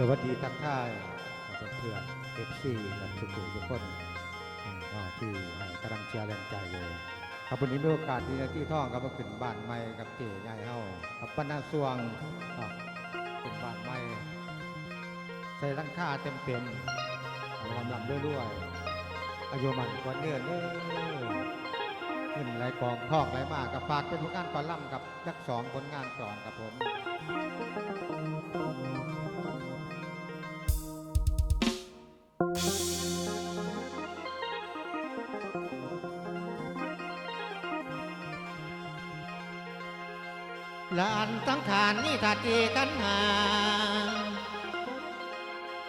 สวัสดีทักทายเพื่อนเอนเอฟซีกับทุกๆทุกคนอ่าที่ให้กำลังเชียร์แรงใจอยู่ครับวันนี้มีโอกาสที่ที่ท่องกับมาขึ้นบ้านใหม่กับเก๋ใหญ่เฮากับปนาสวงกับขึ้นบ้านใหม่ใส่รังค่าเต็มเต็มๆลำลำๆด้วยๆอายุมันกว่าเนื้อเนื้อขึ้นไรกองทอกไรมากกับฝากเป็นผลงานก่อนล่ำกับยักษ์สองผลงานก่อนกับผม ลานสังขารนี่ถ้าเจกันหา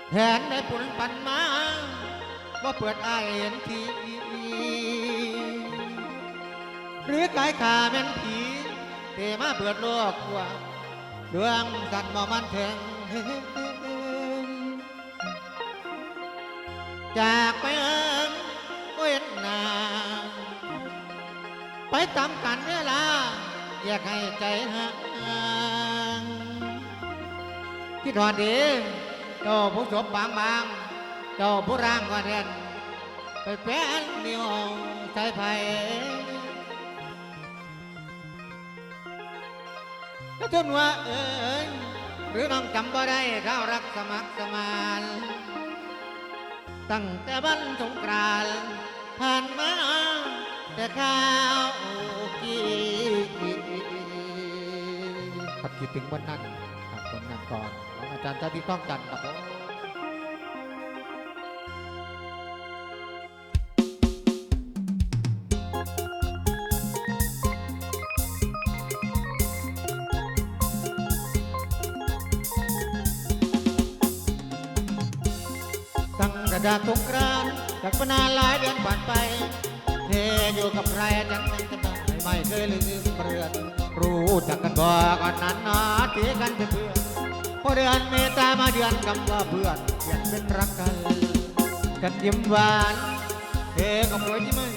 แผนได้ผลปันมาว่าเปิดอายเห็นทีหรือกายขาแม่นผีเตมาเปิดโลกกว่าดวงสันบ่มันเถิงจากไปเอิงเว้นหนา ไปตามกันเวลา อยากให้ใจห่างคิดหอดดีเจ้าผู้จบบางบางเจ้าผู้ร่างก็เรียนไปแป้นนิ้วใส่ไผ่แล้วจนว่าเอ้ยหรือน้องจำบ่ได้ข้ารักสมัครสมานตั้งแต่บันสงกรานผ่านมาแต่ข้าวกี ครับคิดถึงวันนั้นครับผลงานก่อนของอาจารย์ชาติต้องจันทร์ครับผมตั้งกระดาษสงกรานจากปนานหลายเดือนผ่านไป เธออยู่กับใครจังไม่กันได้ไม่เคยลืมเรือน รู้จักกันบ่ก่อนนั้นนะตีกันเป็นเพื่อนพอเดือนเมตามาเดือนกำว่าเพื่อนเปลี่ยนเป็นรักกันกันยิ้มหวานเธอก็ป่วยที่มือ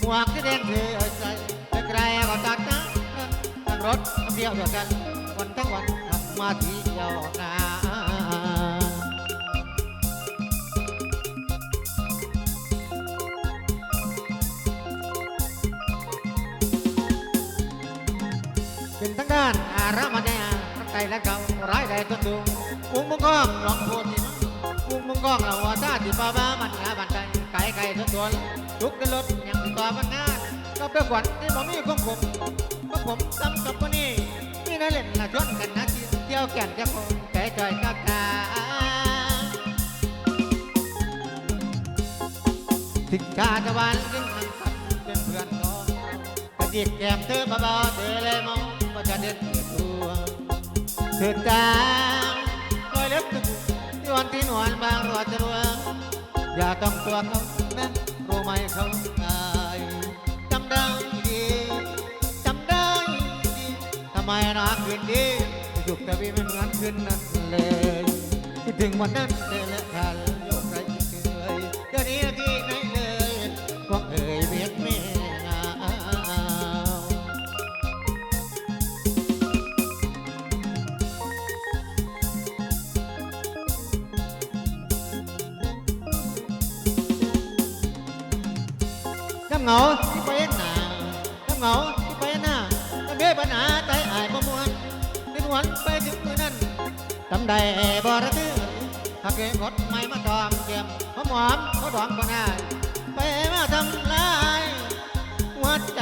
หมวกที่แดงเธอใส่แต่ใครก็ตัดนะนั่งรถเที่ยวด้วยกันวันทั้งวันทำมาที่ยวนา ด้านอารามแนรักใจและเก่าร้ายใดต้นดูกุ้งมังกรลองพูดที่มั้งกุ้งมังกรเราว่าซาที่ป้าบ้ามันงาบันใจไก่ไก่ต้นตัวลุกขึ้นรถยังติดต่อกันงานกับเรื่อขวัญที่ผมมีของผมก็ผมจำกับคนนี้นี่นั่นเล่นละชนกันนะเที่ยวแก่นจะคงใจจอยกักกาทิกชาตะวันขึ้นมันขับเป็นเพื่อนน้องกระดิกแก้มเธอเบาๆเธอเลยมอง ว่าจะเด็ดเด็ดตัวเธอตาคอยเล็บตึกที่วันที่นวลบางรอจะรวงอย่าต้องตัวเขาแม่รู้ไหมเขาอายจำได้ดีจำได้ดีทำไมนะคืนดีสุขแต่พี่มันเหมือนคืนนั้นเลยคิดถึงวันนั้นเธอและทันโยกไรเคยเดี๋ยวนี้ที่ เหงาที่ไปหน้าน้ำเหงาที่ไปหน้าน้ำเบี้ยปัญหาใจอายประมวลเป็นวันไปถึงมือนั้นจำได้บ่ระตื้อหากเกงดไม่มาตอมเกี่ยมหอมหอมเขาดอมก็น่าไปมาทำลายหัวใจ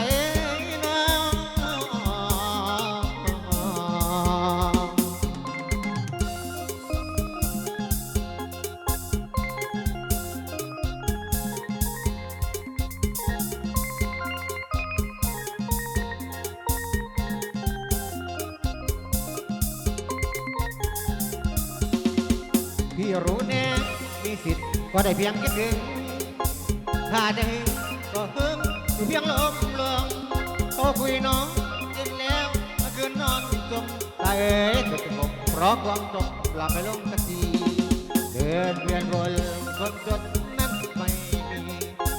พี่รู้แน่มีสิทธิ์ก็ได้เพียงคิดถึง ถ้าได้ก็หึงอยู่เพียงลมลวงโอ้คุยน้องเย็นแล้วเมื่อคืนนอนจมตาเอ๋ยจุดสงบเพราะความจบหลับไปลงสักทีเดินเวียนวนคนจนนั้นไม่มี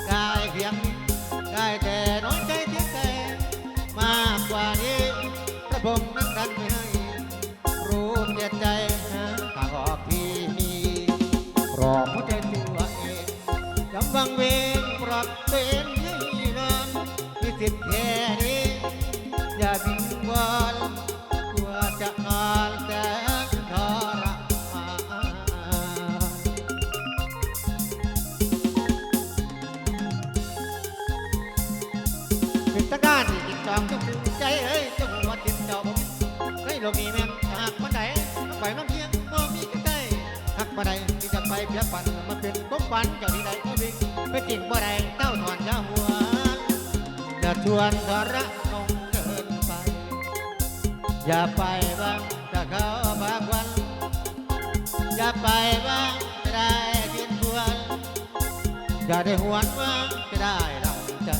ได้เพียงได้แต่น้อยใจเสียใจมากกว่านี้พระผมนั้นดันไม่ให้รู้เสียใจ แค่นี้อย่าบิงวอนกลัวจะนอนแต่ทรมานเป็นตะการที่ติดจองต้องถึงใจเอ้ยเจ้าหัวติดเจ้าผมในโลกนี้แม่นหากวันไหนไปน้ำเพียงบ่มีกันได้หักบ่ได้ที่จะไปเพียปันมาเป็นก้มฝันเจ้าที่ใดก็วิ่งไปจริงบ่ได้เต้าถอนยาหัวอย่า ชวนทรนงเกินไป อย่าไปบ้างถ้าเขาบากวัน อย่าไปบ้างจะได้กินควรอย่าได้หวนว่าจะได้ดังใจ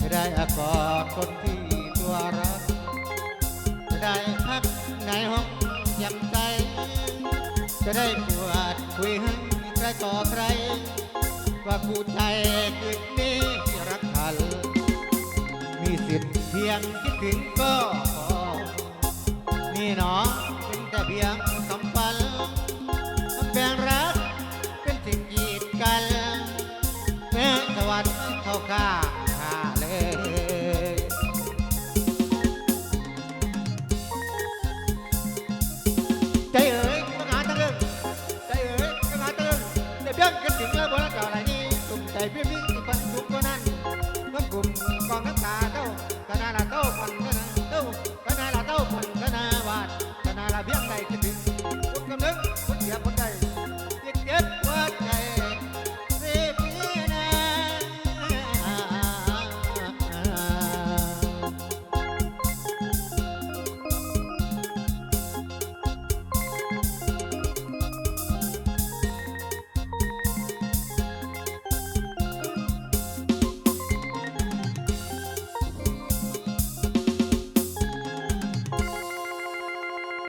จะได้อกอดคนที่ตัวรักจะได้พักในห้องยำใจจะได้ปวดคุยให้ใครต่อใคร ว่าผู้ใจคืน ยงคิดถึงก็พอนี่เนาะเป็นแต่เพียง